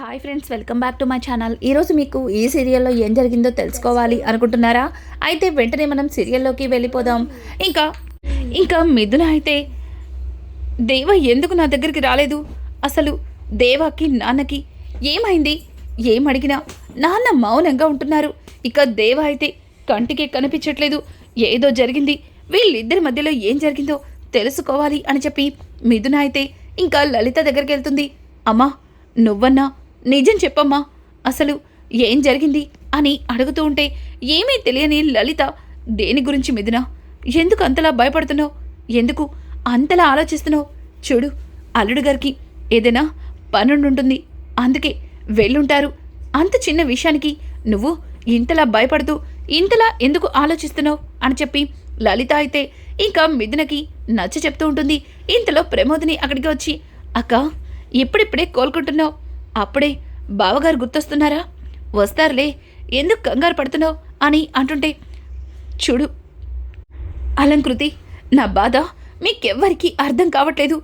Hi friends welcome back to my channel ఈరోజు మీకు ఈ సీరియల్లో ఏం జరిగిందో తెలుసుకోవాలి అనుకుంటున్నారా? అయితే వెంటనే మనం సీరియల్లోకి వెళ్ళిపోదాం. ఇంకా ఇంకా మిథున అయితే దేవ ఎందుకు నా దగ్గరికి రాలేదు? అసలు దేవాకి నాన్నకి ఏమైంది? ఏం అడిగినా నాన్న మౌనంగా ఉంటున్నారు. ఇక దేవ అయితే కంటికి కనిపించట్లేదు. ఏదో జరిగింది. వీళ్ళిద్దరి మధ్యలో ఏం జరిగిందో తెలుసుకోవాలి అని చెప్పి మిథున అయితే ఇంకా లలిత దగ్గరికి వెళ్తుంది. అమ్మా నువ్వన్నా నిజం చెప్పమ్మా. అసలు ఏం జరిగింది అని అడుగుతూ ఉంటే ఏమీ తెలియని లలిత దేని గురించి మిథున? ఎందుకు అంతలా భయపడుతున్నావు? ఎందుకు అంతలా ఆలోచిస్తున్నావు? చూడు అల్లుడు గారికి ఏదైనా పనుండుంటుంది. అందుకే వెళ్ళుంటారు. అంత చిన్న విషయానికి నువ్వు ఇంతలా భయపడుతూ ఇంతలా ఎందుకు ఆలోచిస్తున్నావు? అని చెప్పి లలిత అయితే ఇంకా మిథునకి నచ్చ చెప్తూ ఉంటుంది. ఇంతలో ప్రమోదిని అక్కడికి వచ్చి అక్క ఇప్పుడిప్పుడే కోలుకుంటున్నావు? అప్పుడే బావగారు గుర్తొస్తున్నారా? వస్తారులే ఎందుకు కంగారు పడుతున్నావు? అని అంటుంటే చూడు అలంకృతి నా బాధ మీకెవ్వరికీ అర్థం కావట్లేదు.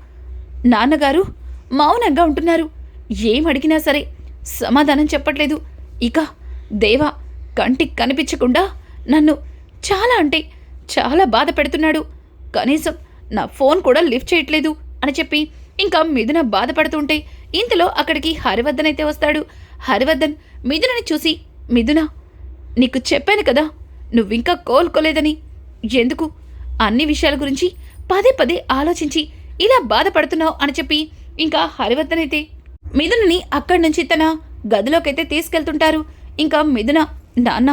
నాన్నగారు మౌనంగా ఉంటున్నారు. ఏం అడిగినా సరే సమాధానం చెప్పట్లేదు. ఇక దేవా కంటికి కనిపించకుండా నన్ను చాలా అంటే చాలా బాధ పెడుతున్నాడు. కనీసం నా ఫోన్ కూడా లిఫ్ట్ చేయట్లేదు అని చెప్పి ఇంకా మిథున బాధపడుతుంటే ఇంతలో అక్కడికి హరివర్ధన్ అయితే వస్తాడు. హరివర్ధన్ మిథునని చూసి మిథున నీకు చెప్పాను కదా నువ్వింకా కోలుకోలేదని. ఎందుకు? అన్ని విషయాల గురించి పదే పదే ఆలోచించి ఇలా బాధపడుతున్నావు అని చెప్పి ఇంకా హరివర్ధన్ అయితే మిథునని అక్కడి నుంచి తన గదిలోకైతే తీసుకెళ్తుంటారు. ఇంకా మిథున నాన్న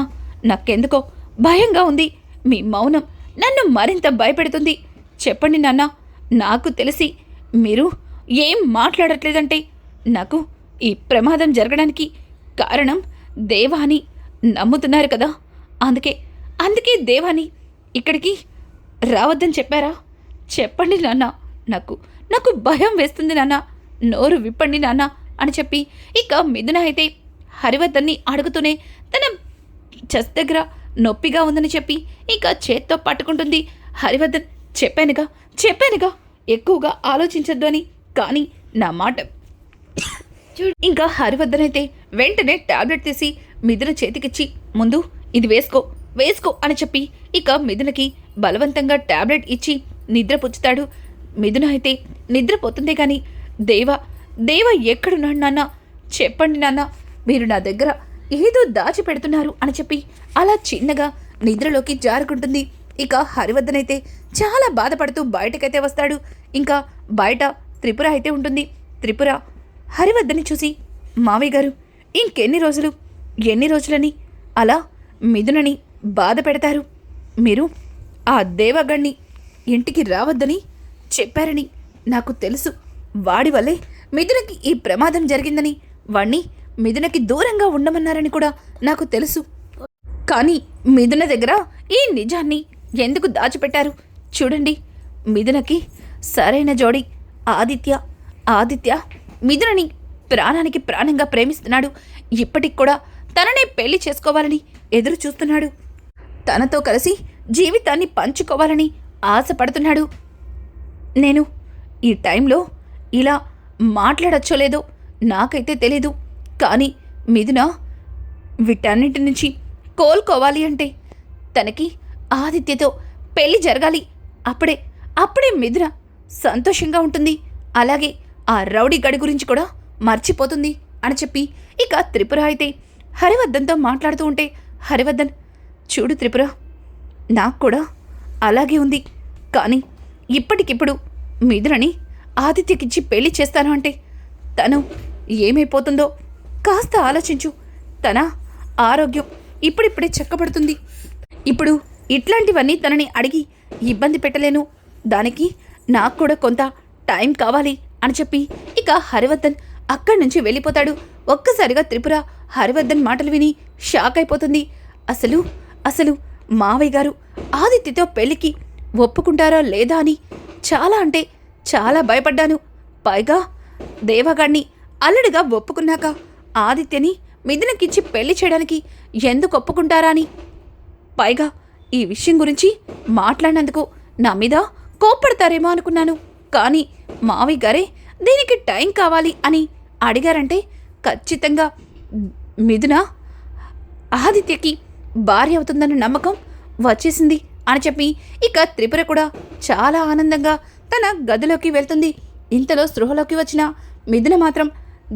నాకెందుకో భయంగా ఉంది. మీ మౌనం నన్ను మరింత భయపెడుతుంది. చెప్పండి నాన్న నాకు తెలిసి మీరు ఏం మాట్లాడట్లేదంటే నాకు ఈ ప్రమాదం జరగడానికి కారణం దేవాని నమ్ముతున్నారు కదా. అందుకే అందుకే దేవాని ఇక్కడికి రావద్దని చెప్పారా? చెప్పండి నాన్న నాకు నాకు భయం వేస్తుంది నాన్న నోరు విప్పండి నాన్న అని చెప్పి ఇక మిథున అయితే హరివర్ధన్ని అడుగుతూనే తన చెస్ దగ్గర నొప్పిగా ఉందని చెప్పి ఇక చేత్తో పట్టుకుంటుంది హరివర్ధన్. చెప్పానుగా చెప్పానుగా ఎక్కువగా ఆలోచించద్దు అని కానీ నా మాట చూడు ఇంకా హరివర్ధన్ వెంటనే టాబ్లెట్ తీసి మిథున చేతికిచ్చి ముందు ఇది వేసుకో వేసుకో అని చెప్పి ఇక మిథునకి బలవంతంగా టాబ్లెట్ ఇచ్చి నిద్ర పుచ్చుతాడు. మిథున అయితే నిద్రపోతుందే కానీ దేవ దేవ ఎక్కడున్నాడు నాన్న? చెప్పండి నాన్న మీరు నా దగ్గర ఏదో దాచి పెడుతున్నారు అని చెప్పి అలా చిన్నగా నిద్రలోకి జారుకుంటుంది. ఇక హరివద్దనైతే చాలా బాధపడుతూ బయటకైతే వస్తాడు. ఇంకా బయట త్రిపుర అయితే ఉంటుంది. త్రిపుర హరివద్దని చూసి మావయ్య గారు ఇంకెన్ని రోజులు? ఎన్ని రోజులని? అలా మిథునని బాధ పెడతారు. మీరు ఆ దేవగణ్ణి ఇంటికి రావద్దని చెప్పారని నాకు తెలుసు. వాడి వల్లే మిథునకి ఈ ప్రమాదం జరిగిందని వాణ్ణి మిథునకి దూరంగా ఉండమన్నారని కూడా నాకు తెలుసు. కానీ మిథున దగ్గర ఈ నిజాన్ని ఎందుకు దాచిపెట్టారు? చూడండి మిథునకి సరైన జోడి ఆదిత్య ఆదిత్య మిథునని ప్రాణానికి ప్రాణంగా ప్రేమిస్తున్నాడు. ఇప్పటికి కూడా తననే పెళ్ళి చేసుకోవాలని ఎదురు చూస్తున్నాడు. తనతో కలిసి జీవితాన్ని పంచుకోవాలని ఆశపడుతున్నాడు. నేను ఈ టైంలో ఇలా మాట్లాడచ్చో లేదో నాకైతే తెలీదు. కానీ మిథున వీటన్నిటి నుంచి కోలుకోవాలి అంటే తనకి ఆదిత్యతో పెళ్ళి జరగాలి. అప్పుడే అప్పుడే మిథున సంతోషంగా ఉంటుంది. అలాగే ఆ రౌడీ గడి గురించి కూడా మర్చిపోతుంది అని చెప్పి ఇక త్రిపుర అయితే హరివర్ధన్తో మాట్లాడుతూ ఉంటే హరివర్ధన్ చూడు త్రిపుర నాకు కూడా అలాగే ఉంది. కానీ ఇప్పటికిప్పుడు మిథునని ఆదిత్యకిచ్చి పెళ్ళి చేస్తాను అంటే తను ఏమైపోతుందో కాస్త ఆలోచించు. తన ఆరోగ్యం ఇప్పుడిప్పుడే చెక్కబడుతుంది. ఇప్పుడు ఇట్లాంటివన్నీ తనని అడిగి ఇబ్బంది పెట్టలేను. దానికి నాకు కూడా కొంత టైం కావాలి అని చెప్పి ఇక హరివర్ధన్ అక్కడి నుంచి వెళ్ళిపోతాడు. ఒక్కసారిగా త్రిపుర హరివర్ధన్ మాటలు విని షాక్ అయిపోతుంది. అసలు అసలు మావయ్య గారు ఆదిత్యతో పెళ్ళికి ఒప్పుకుంటారా లేదా అని చాలా అంటే చాలా భయపడ్డాను. పైగా దేవగాణ్ణి అల్లుడిగా ఒప్పుకున్నాక ఆదిత్యని మిథునకిచ్చి పెళ్ళి చేయడానికి ఎందుకు ఒప్పుకుంటారా అని. పైగా ఈ విషయం గురించి మాట్లాడినందుకు నా మీద కోప్పడతారేమో అనుకున్నాను. కానీ మావి గారే దీనికి టైం కావాలి అని అడిగారంటే ఖచ్చితంగా మిథున ఆదిత్యకి భార్య అవుతుందన్న నమ్మకం వచ్చేసింది అని చెప్పి ఇక త్రిపుర కూడా చాలా ఆనందంగా తన గదిలోకి వెళ్తుంది. ఇంతలో స్పృహలోకి వచ్చిన మిథున మాత్రం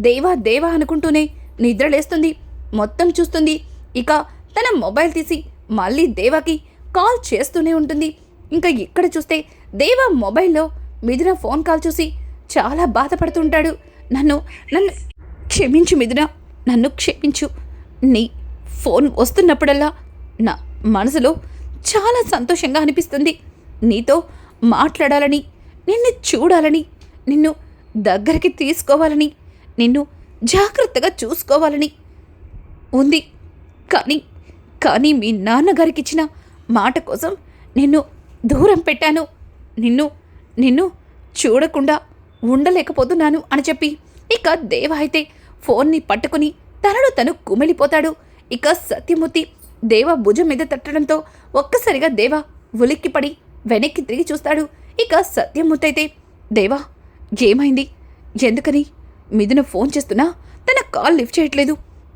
దేవా దేవా అనుకుంటూనే నిద్రలేస్తుంది. మొత్తం చూస్తుంది. ఇక తన మొబైల్ తీసి మళ్ళీ దేవాకి కాల్ చేస్తూనే ఉంటుంది. ఇంకా ఇక్కడ చూస్తే దేవా మొబైల్లో మిథున ఫోన్ కాల్ చూసి చాలా బాధపడుతుంటాడు. నన్ను నన్ను క్షమించు మిథున నన్ను క్షమించు. నీ ఫోన్ వస్తున్నప్పుడల్లా నా మనసులో చాలా సంతోషంగా అనిపిస్తుంది. నీతో మాట్లాడాలని నిన్ను చూడాలని నిన్ను దగ్గరికి తీసుకోవాలని నిన్ను జాగ్రత్తగా చూసుకోవాలని ఉంది. కానీ కానీ మీ నాన్నగారికి ఇచ్చిన మాట కోసం నిన్ను దూరం పెట్టాను. నిన్ను నిన్ను చూడకుండా ఉండలేకపోతున్నాను అని చెప్పి ఇక దేవ అయితే ఫోన్ని పట్టుకుని తనను తను కుమిలిపోతాడు. ఇక సత్యమూర్తి దేవ భుజం మీద తట్టడంతో ఒక్కసారిగా దేవ ఉలిక్కిపడి వెనక్కి తిరిగి చూస్తాడు. ఇక సత్యమూర్తి అయితే దేవా ఏమైంది? ఎందుకని మిథున ఫోన్ చేస్తున్నా? తన కాల్ లిఫ్ట్ చేయట్లేదు.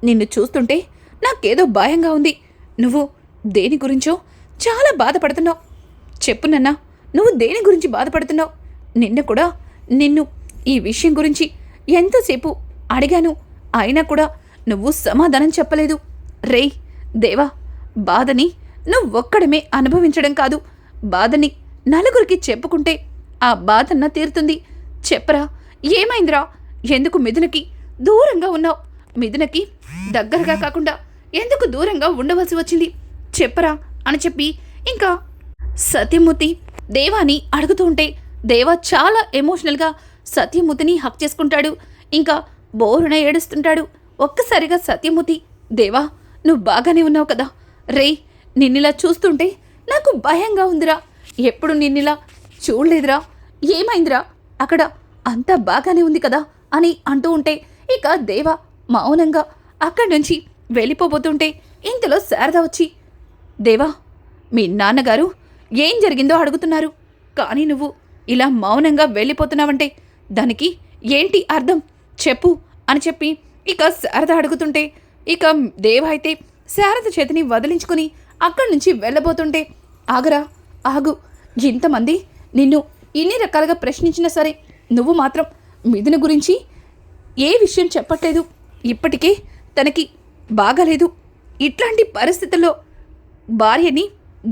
నిన్ను చూస్తుంటే నాకేదో భయంగా ఉంది. నువ్వు దేని గురించో చాలా బాధపడుతున్నావు. చెప్పు నన్నా. నువ్వు దేని గురించి బాధపడుతున్నావు? నిన్న కూడా నిన్ను ఈ విషయం గురించి ఎంతసేపు అడిగాను. అయినా కూడా నువ్వు సమాధానం చెప్పలేదు. రేయ్ దేవా బాధని నువ్వొక్కడమే అనుభవించడం కాదు. బాధని నలుగురికి చెప్పుకుంటే ఆ బాధన్న తీరుతుంది. చెప్పరా ఏమైందిరా? ఎందుకు మిథునకి దూరంగా ఉన్నావు? మిథునకి దగ్గరగా కాకుండా ఎందుకు దూరంగా ఉండవలసి వచ్చింది? చెప్పరా అని చెప్పి ఇంకా సత్యమూర్తి దేవాని అడుగుతూ ఉంటే దేవా చాలా ఎమోషనల్గా సత్యమూర్తిని హక్ చేసుకుంటాడు. ఇంకా బోరున ఏడుస్తుంటాడు. ఒక్కసారిగా సత్యమూర్తి దేవా నువ్వు బాగానే ఉన్నావు కదా. రే నిన్నిలా చూస్తుంటే నాకు భయంగా ఉందిరా. ఎప్పుడు నిన్నిలా చూడలేదురా. ఏమైందిరా? అక్కడ అంతా బాగానే ఉంది కదా అని అంటూ ఉంటే ఇక దేవ మౌనంగా అక్కడి నుంచి వెళ్ళిపోబోతుంటే ఇంతలో శారద వచ్చి దేవా మీ నాన్నగారు ఏం జరిగిందో అడుగుతున్నారు. కానీ నువ్వు ఇలా మౌనంగా వెళ్ళిపోతున్నావంటే దానికి ఏంటి అర్థం? చెప్పు అని చెప్పి ఇక శారద అడుగుతుంటే ఇక దేవ అయితే శారద చేతిని వదిలించుకుని అక్కడి నుంచి వెళ్ళబోతుంటే ఆగరా ఆగు. ఇంతమంది నిన్ను ఇన్ని రకాలుగా ప్రశ్నించినా సరే నువ్వు మాత్రం మిథున గురించి ఏ విషయం చెప్పట్లేదు. ఇప్పటికే తనకి బాగాలేదు. ఇట్లాంటి పరిస్థితుల్లో భార్యని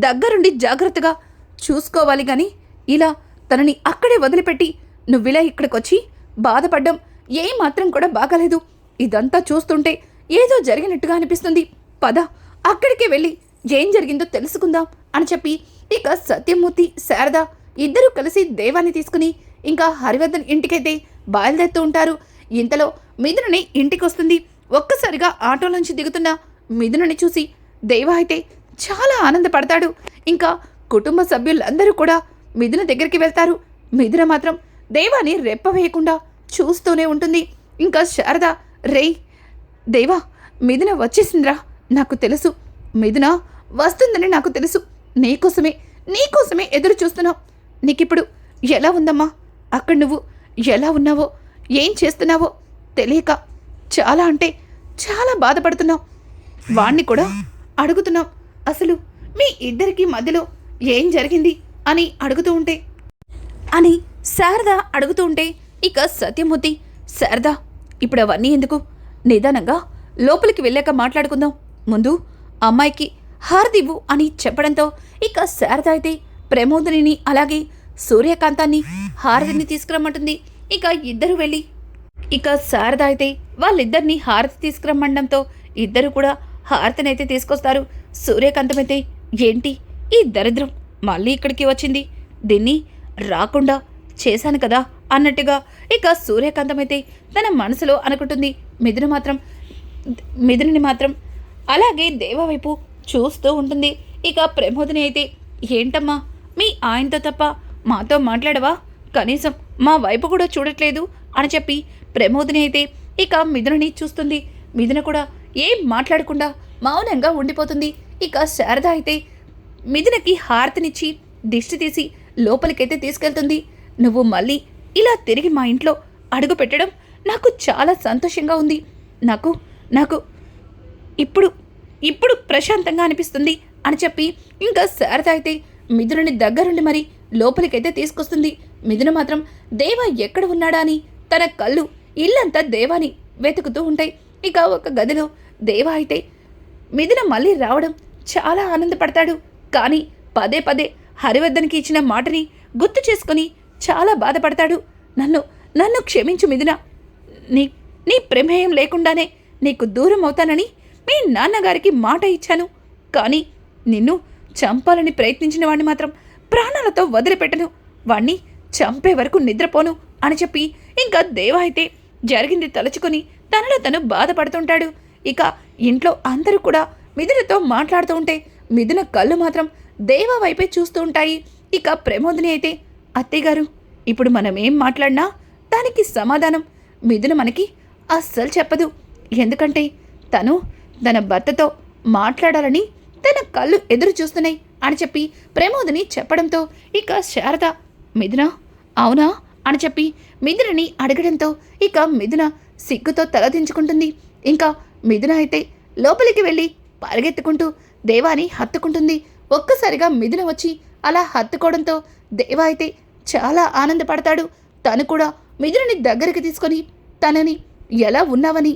దగ్గరుండి జాగ్రత్తగా చూసుకోవాలి గాని ఇలా తనని అక్కడే వదిలిపెట్టి నువ్విలా ఇక్కడికొచ్చి బాధపడ్డం ఏమాత్రం మాత్రం కూడా బాగాలేదు. ఇదంతా చూస్తుంటే ఏదో జరిగినట్టుగా అనిపిస్తుంది. పద అక్కడికే వెళ్ళి ఏం జరిగిందో తెలుసుకుందాం అని చెప్పి ఇక సత్యమూర్తి శారద ఇద్దరూ కలిసి దేవాన్ని తీసుకుని ఇంకా హరివర్ధన్ ఇంటికైతే బయలుదేరుతూ ఉంటారు. ఇంతలో మిథునని ఇంటికి వస్తుంది ఒక్కసారిగా ఆటోలోంచి దిగుతున్న మిథునని చూసి దేవ అయితే చాలా ఆనందపడతాడు. ఇంకా కుటుంబ సభ్యులందరూ కూడా మిథున దగ్గరికి వెళ్తారు. మిథున మాత్రం దేవాని రెప్ప వేయకుండా చూస్తూనే ఉంటుంది. ఇంకా శారద రేయ్ దేవా మిథున వచ్చేసిందిరా నాకు తెలుసు. మిథున వస్తుందని నాకు తెలుసు. నీకోసమే నీకోసమే ఎదురు చూస్తున్నావు నీకిప్పుడు ఎలా ఉందమ్మా? అక్కడ నువ్వు ఎలా ఉన్నావో ఏం చేస్తున్నావో తెలియక చాలా అంటే చాలా బాధపడుతున్నావు. వాణ్ణి కూడా అడుగుతున్నాం అసలు మీ ఇద్దరికి మధ్యలో ఏం జరిగింది అని అడుగుతూ ఉంటే? అని శారద అడుగుతూ ఉంటే ఇక సత్యమూర్తి శారద ఇప్పుడు అవన్నీ ఎందుకు? నిదానంగా లోపలికి వెళ్ళాక మాట్లాడుకుందాం. ముందు అమ్మాయికి హారదివ్వు అని చెప్పడంతో ఇక శారద అయితే ప్రమోదిని అలాగే సూర్యకాంతాన్ని హారతిని తీసుకురమ్మంటుంది. ఇక ఇద్దరు వెళ్ళి ఇక శారద అయితే వాళ్ళిద్దరిని హారతి తీసుకురమ్మడంతో ఇద్దరు కూడా హారతిని అయితే తీసుకొస్తారు. సూర్యకాంతమైతే ఏంటి ఈ దరిద్రం? మళ్ళీ ఇక్కడికి వచ్చింది. దీన్ని రాకుండా చేశాను కదా అన్నట్టుగా ఇక సూర్యకాంతమైతే తన మనసులో అనుకుంటుంది. మిథున మాత్రం మిథునిని మాత్రం అలాగే దేవ వైపు చూస్తూ ఉంటుంది. ఇక ప్రమోదిని అయితే ఏంటమ్మా? మీ ఆయనతో తప్ప మాతో మాట్లాడవా? కనీసం మా వైపు కూడా చూడట్లేదు అని చెప్పి ప్రమోదిని అయితే ఇక మిథునని చూస్తుంది. మిథున కూడా ఏం మాట్లాడకుండా మౌనంగా ఉండిపోతుంది. ఇక శారద అయితే మిథునకి హారతినిచ్చి దిష్టి తీసి లోపలికైతే తీసుకెళ్తుంది. నువ్వు మళ్ళీ ఇలా తిరిగి మా ఇంట్లో అడుగు పెట్టడం నాకు చాలా సంతోషంగా ఉంది. నాకు నాకు ఇప్పుడు ఇప్పుడు ప్రశాంతంగా అనిపిస్తుంది అని చెప్పి ఇంకా శారద అయితే మిథునుని దగ్గరుండి మరి లోపలికైతే తీసుకొస్తుంది. మిథున మాత్రం దేవ ఎక్కడ ఉన్నాడా? అని తన కళ్ళు ఇల్లంతా దేవాని వెతుకుతూ ఉంటాయి. ఇక ఒక గదిలో దేవ అయితే మిథున మళ్ళీ రావడం చాలా ఆనందపడతాడు. కానీ పదే పదే హరివర్ధన్కి ఇచ్చిన మాటని గుర్తు చేసుకుని చాలా బాధపడతాడు. నన్ను నన్ను క్షమించు మిథున. నీ నీ ప్రమేయం లేకుండానే నీకు దూరం అవుతానని మీ నాన్నగారికి మాట ఇచ్చాను. కానీ నిన్ను చంపాలని ప్రయత్నించిన వాడిని మాత్రం ప్రాణాలతో వదిలిపెట్టను. వాణ్ణి చంపే వరకు నిద్రపోను అని చెప్పి ఇంకా దేవ అయితే జరిగింది తలుచుకొని తనలో తను బాధపడుతుంటాడు. ఇక ఇంట్లో అందరూ కూడా మిథునతో మాట్లాడుతూ ఉంటే మిథున కళ్ళు మాత్రం దేవ వైపే చూస్తూ ఉంటాయి. ఇక ప్రమోదిని అయితే అత్తయ్యగారు ఇప్పుడు మనం ఏం మాట్లాడినా దానికి సమాధానం మిథున మనకి అస్సలు చెప్పదు. ఎందుకంటే తను తన భర్తతో మాట్లాడాలని తన కళ్ళు ఎదురు చూస్తున్నాయి అని చెప్పి ప్రమోదిని చెప్పడంతో ఇక శారద మిథున అవునా? అని చెప్పి మిథునని అడగడంతో ఇక మిథున సిగ్గుతో తలదించుకుంటుంది ఇంకా మిథున అయితే లోపలికి వెళ్ళి పరిగెత్తుకుంటూ దేవాని హత్తుకుంటుంది. ఒక్కసారిగా మిథున వచ్చి అలా హత్తుకోవడంతో దేవా అయితే చాలా ఆనందపడతాడు. తను కూడా మిథునని దగ్గరికి తీసుకొని తనని ఎలా ఉన్నావని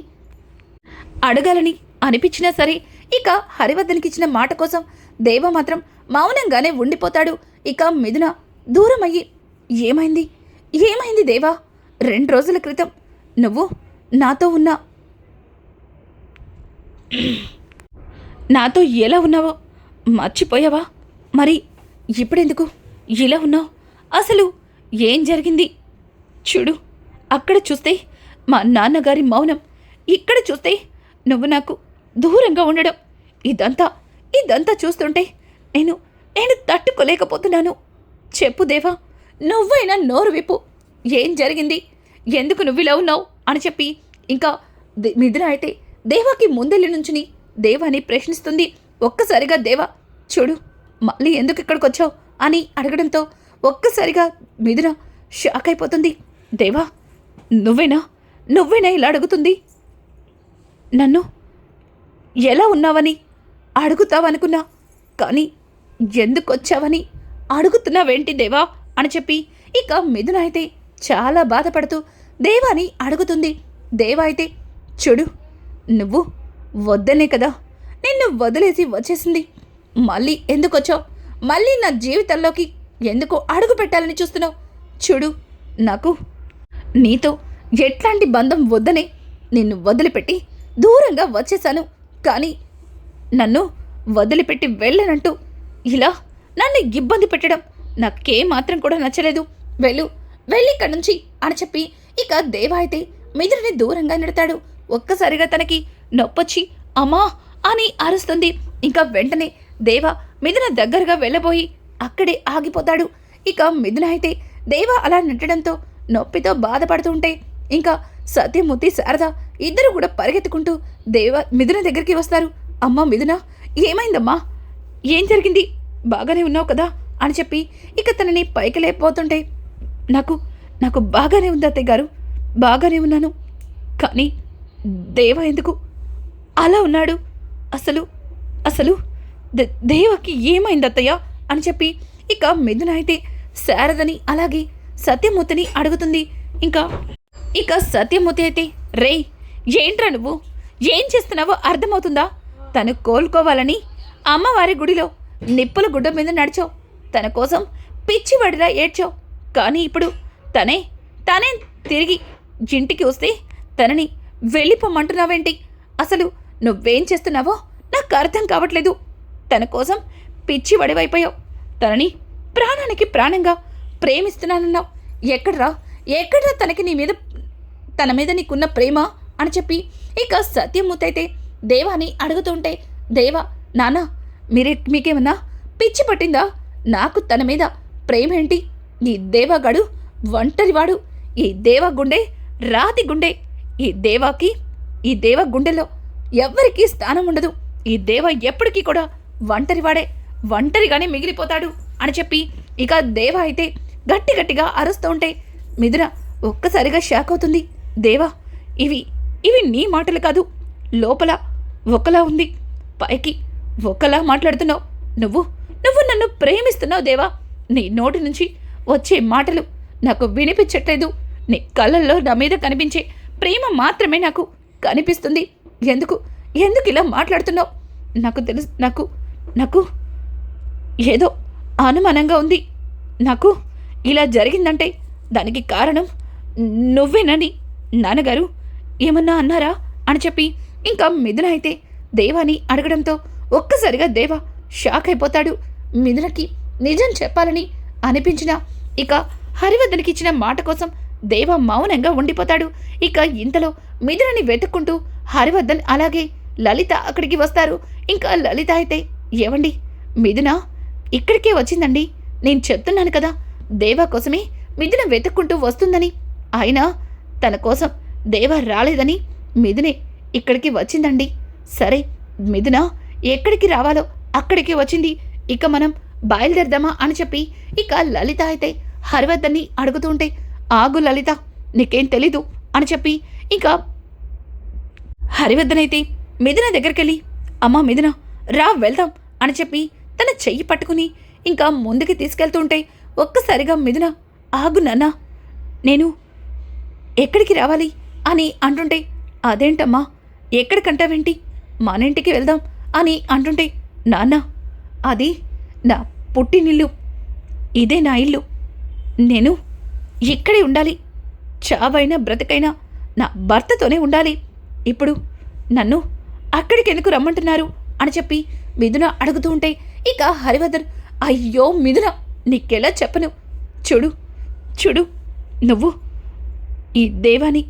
అడగాలని అనిపించినా సరే ఇక హరివర్ధన్కి ఇచ్చిన మాట కోసం దేవ మాత్రం మౌనంగానే ఉండిపోతాడు. ఇక మిథున దూరం అయ్యి ఏమైంది? ఏమైంది దేవా? రెండు రోజుల క్రితం నువ్వు నాతో ఉన్నా నాతో ఎలా ఉన్నావో? మర్చిపోయావా? మరి ఇప్పుడెందుకు? ఇలా ఉన్నావు? అసలు ఏం జరిగింది? చూడు అక్కడ చూస్తే మా నాన్నగారి మౌనం. ఇక్కడ చూస్తే నువ్వు నాకు దూరంగా ఉండడం. ఇదంతా ఇదంతా చూస్తుంటే నేను నేను తట్టుకోలేకపోతున్నాను. చెప్పు దేవా నువ్వైనా నోరు విప్పు. ఏం జరిగింది? ఎందుకు నువ్వు ఇలా ఉన్నావు? అని చెప్పి ఇంకా దే- మిథున అయితే దేవాకి ముందెళ్ళి నుంచుని దేవాని ప్రశ్నిస్తుంది. ఒక్కసారిగా దేవా చూడు మళ్ళీ ఎందుకు ఇక్కడికి వచ్చావు అని అడగడంతో ఒక్కసారిగా మిథున షాక్ అయిపోతుంది దేవా నువ్వేనా? నువ్వేనా ఇలా అడుగుతుంది? నన్ను? ఎలా ఉన్నావని? అడుగుతావనుకున్నా. కానీ ఎందుకు వచ్చావని అడుగుతున్నావేంటి దేవా? అని చెప్పి ఇక మిథున అయితే చాలా బాధపడుతూ దేవాని అడుగుతుంది. దేవా అయితే చూడు నువ్వు వద్దనే కదా. నిన్ను వదిలేసి వచ్చేసింది. మళ్ళీ ఎందుకు వచ్చావు మళ్ళీ నా జీవితంలోకి ఎందుకు అడుగు పెట్టాలని చూస్తున్నావు? చూడు నాకు నీతో ఎట్లాంటి బంధం వద్దనే నిన్ను వదిలిపెట్టి దూరంగా వచ్చేశాను కానీ నన్ను వదిలిపెట్టి వెళ్ళనంటూ ఇలా నన్ను ఇబ్బంది పెట్టడం నాకే మాత్రం కూడా నచ్చలేదు. వెళ్ళు వెళ్ళి ఇక్కడి నుంచి అని చెప్పి ఇక దేవ అయితే మిదురుని దూరంగా నెడతాడు. ఒక్కసారిగా తనకి నొప్పొచ్చి అమ్మా! అని అరుస్తుంది. ఇంకా వెంటనే దేవ మిథున దగ్గరగా వెళ్ళబోయి అక్కడే ఆగిపోతాడు. ఇక మిథున అయితే దేవ అలా నెట్టడంతో నొప్పితో బాధపడుతూ ఉంటే ఇంకా సత్యమూర్తి శారద ఇద్దరు కూడా పరిగెత్తుకుంటూ దేవ మిథున దగ్గరికి వస్తారు. అమ్మ మిథున ఏమైందమ్మా? ఏం జరిగింది? బాగానే ఉన్నావు కదా? అని చెప్పి ఇక తనని పైకి లేకపోతుంటే నాకు నాకు బాగానే ఉంది అత్తయ్య గారు బాగానే ఉన్నాను. కానీ దేవ ఎందుకు అలా ఉన్నాడు. అసలు అసలు దేవకి ఏమైంది అత్తయ్య అని చెప్పి ఇక మిథున అయితే శారదని అలాగే సత్యమూర్తిని అడుగుతుంది. ఇంకా ఇక సత్యమూర్తి అయితే రే ఏంట్రా నువ్వు? ఏం చేస్తున్నావో అర్థమవుతుందా? తను కోలుకోవాలని అమ్మవారి గుడిలో నిప్పుల గుడ్డ మీద నడిచావు. తన కోసం పిచ్చివాడిలా ఏడ్చావు. కానీ ఇప్పుడు తనే తనే తిరిగి ఇంటికి వస్తే తనని వెళ్ళిపోమంటున్నావేంటి? అసలు నువ్వేం చేస్తున్నావో నాకు అర్థం కావట్లేదు. తన కోసం పిచ్చి వడివైపోయావు. తనని ప్రాణానికి ప్రాణంగా ప్రేమిస్తున్నానన్నావు. ఎక్కడ్రా? ఎక్కడ్రా తనకి నీ మీద తన మీద నీకున్న ప్రేమ అని చెప్పి ఇక సత్యమూతైతే దేవాని అడుగుతుంటే దేవా నాన్న మీరే మీకేమన్నా పిచ్చి పట్టిందా? నాకు తన మీద ప్రేమేంటి ఈ దేవగాడు ఒంటరివాడు. ఈ దేవ గుండె రాతి గుండె ఈ దేవాకి ఈ దేవ గుండెలో ఎవ్వరికీ స్థానం ఉండదు. ఈ దేవ ఎప్పటికీ కూడా ఒంటరివాడే ఒంటరిగానే మిగిలిపోతాడు అని చెప్పి ఇక దేవ అయితే గట్టి గట్టిగా అరుస్తూ ఉంటే మిథున ఒక్కసారిగా షాక్ అవుతుంది. దేవా ఇవి ఇవి నీ మాటలు కాదు. లోపల ఒకలా ఉంది. పైకి ఒకలా మాట్లాడుతున్నావు. నువ్వు నువ్వు నన్ను ప్రేమిస్తున్నావు దేవా. నీ నోటి నుంచి వచ్చే మాటలు నాకు వినిపించట్లేదు. నీ కళ్ళల్లో నా మీద కనిపించే ప్రేమ మాత్రమే నాకు కనిపిస్తుంది. ఎందుకు? ఎందుకు ఇలా మాట్లాడుతున్నావు? నాకు తెలుసు నాకు నాకు ఏదో అనుమానంగా ఉంది. నాకు ఇలా జరిగిందంటే దానికి కారణం నువ్వేనని నాన్నగారు ఏమన్నా అన్నారా అని చెప్పి ఇంకా మిథున అయితే దేవాని అడగడంతో ఒక్కసారిగా దేవ షాక్ అయిపోతాడు. మిథునకి నిజం చెప్పాలని అనిపించిన ఇక హరివర్ధన్కి ఇచ్చిన మాట కోసం దేవ మౌనంగా ఉండిపోతాడు. ఇక ఇంతలో మిథునని వెతుక్కుంటూ హరివర్ధన్ అలాగే లలిత అక్కడికి వస్తారు. ఇంకా లలిత అయితే ఏవండి? మిథున? ఇక్కడికే వచ్చిందండి. నేను చెప్తున్నాను కదా దేవా కోసమే మిథున వెతుక్కుంటూ వస్తుందని. అయినా తన కోసం దేవా రాలేదని మిథునే ఇక్కడికి వచ్చిందండి. సరే మిథున ఎక్కడికి రావాలో అక్కడికి వచ్చింది. ఇక మనం బయలుదేరదామా అని చెప్పి ఇక లలిత అయితే హరివర్ధన్ని అడుగుతుంటే ఆగు లలిత నీకేం తెలీదు అని చెప్పి ఇంకా హరివర్ధనైతే మిథున దగ్గరికెళ్ళి అమ్మా మిథున రా వెళ్దాం అని చెప్పి తన చెయ్యి పట్టుకుని ఇంకా ముందుకి తీసుకెళ్తుంటే ఒక్కసారిగా మిథున ఆగు నాన్న నేను ఎక్కడికి రావాలి? అని అంటుంటే అదేంటమ్మా ఎక్కడికంటావేంటి? మన వెళ్దాం అని అంటుంటే నాన్న అది నా పుట్టినిల్లు ఇదే నా ఇల్లు. నేను ఇక్కడే ఉండాలి. చావైనా బ్రతికైనా నా భర్తతోనే ఉండాలి. ఇప్పుడు నన్ను అక్కడికి ఎందుకు రమ్మంటున్నారు? అని చెప్పి మిథున అడుగుతూ ఉంటే ఇక హరివర్ధన్ అయ్యో మిథున నీకెలా చెప్పను? చూడు చూడు నువ్వు ఈ దేవాన్ని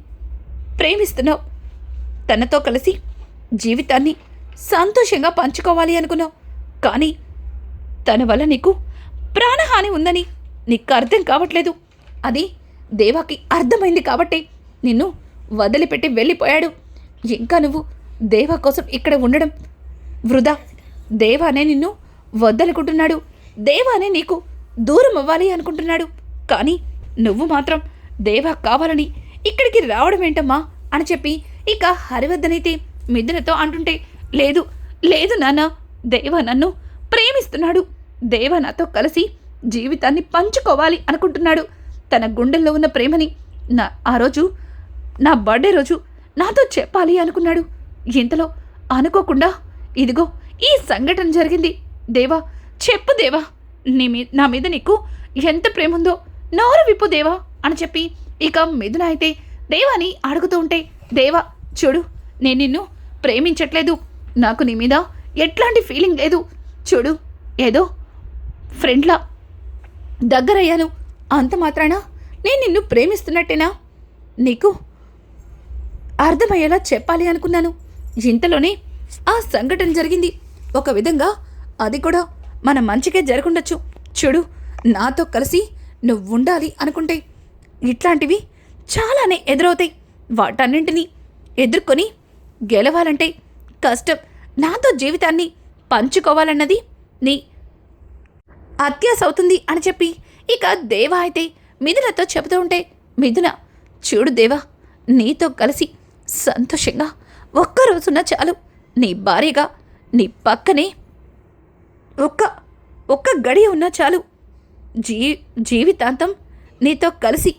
ప్రేమిస్తున్నావు. తనతో కలిసి జీవితాన్ని సంతోషంగా పంచుకోవాలి అనుకున్నావు. కానీ తన వల్ల నీకు ప్రాణహాని ఉందని నీకు అర్థం కావట్లేదు. అది దేవాకి అర్థమైంది కాబట్టి నిన్ను వదిలిపెట్టి వెళ్ళిపోయాడు. ఇంకా నువ్వు దేవా కోసం ఇక్కడ ఉండడం. వృధా దేవానే నిన్ను వద్దనుకుంటున్నాడు. దేవానే నీకు దూరం అవ్వాలి అనుకుంటున్నాడు. కానీ నువ్వు మాత్రం దేవా కావాలని ఇక్కడికి రావడం ఏంటమ్మా అని చెప్పి ఇక హరివర్ధనైతే మిథునతో అంటుంటే లేదు లేదు నాన్న దేవ నన్ను ప్రేమిస్తున్నాడు. దేవ నాతో కలిసి జీవితాన్ని పంచుకోవాలి అనుకుంటున్నాడు. తన గుండెల్లో ఉన్న ప్రేమని నా ఆ రోజు నా బర్త్డే రోజు నాతో చెప్పాలి అనుకున్నాడు. ఇంతలో అనుకోకుండా ఇదిగో ఈ సంఘటన జరిగింది. దేవా చెప్పు దేవా నీ మీ నా మీద నీకు ఎంత ప్రేమ ఉందో నోరు విప్పు దేవా అని చెప్పి ఇక మిథున అయితే దేవాని అడుగుతూ ఉంటే దేవా చూడు నేను నిన్ను ప్రేమించట్లేదు. నాకు నీ మీద ఎట్లాంటి ఫీలింగ్ లేదు. చూడు ఏదో ఫ్రెండ్లా దగ్గరయ్యాను. అంత మాత్రాన నేను నిన్ను ప్రేమిస్తున్నట్టేనా? నీకు అర్థమయ్యేలా చెప్పాలి అనుకున్నాను. ఇంతలోనే ఆ సంఘటన జరిగింది. ఒక విధంగా అది కూడా మన మంచికే జరగundొచ్చు చూడు నాతో కలిసి నువ్వు ఉండాలి అనుకుంటే ఇట్లాంటివి చాలానే ఎదురవుతాయి. వాటన్నింటినీ ఎదుర్కొని గెలవాలంటే కష్టం. నాతో జీవితాన్ని పంచుకోవాలన్నది నీ అత్యాస అవుతుంది అని చెప్పి ఇక దేవా అయితే మిథునతో చెబుతూ ఉంటే మిథున చూడు దేవా నీతో కలిసి సంతోషంగా ఒక్కరోజున చాలు. నీ భార్యగా నీ పక్కనే ఒక్క ఒక్క గడియ ఉన్నా చాలు. జీ జీవితాంతం నీతో కలిసి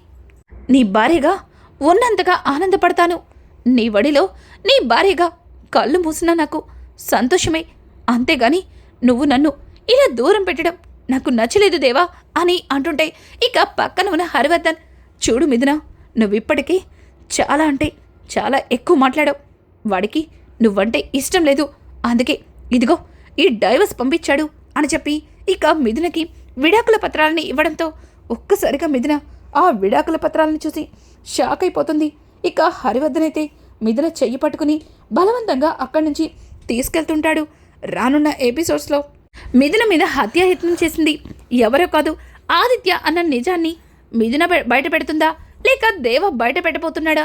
నీ భార్యగా ఉన్నంతగా ఆనందపడతాను. నీ వడిలో నీ భార్యగా కళ్ళు మూసినా నాకు సంతోషమే. అంతేగాని నువ్వు నన్ను ఇలా దూరం పెట్టడం నాకు నచ్చలేదు దేవా అని అంటుంటే ఇక పక్కన ఉన్న హరివర్ధన్ చూడు మిథున నువ్విప్పటికీ చాలా అంటే చాలా ఎక్కువ మాట్లాడావు. వాడికి నువ్వంటే ఇష్టం లేదు. అందుకే ఇదిగో ఈ డైవర్స్ పంపించాడు అని చెప్పి ఇక మిథునకి విడాకుల పత్రాలని ఇవ్వడంతో ఒక్కసారిగా మిథున ఆ విడాకుల పత్రాలను చూసి షాక్ అయిపోతుంది. ఇక హరివర్ధనైతే మిథున చెయ్యి పట్టుకుని బలవంతంగా అక్కడి నుంచి తీసుకెళ్తుంటాడు. రానున్న ఎపిసోడ్స్లో మిథున మీద హత్యాయత్నం చేసింది ఎవరో కాదు ఆదిత్య అన్న నిజాన్ని మిథున బయట పెడుతుందా? లేక దేవ బయట పెట్టబోతున్నాడా?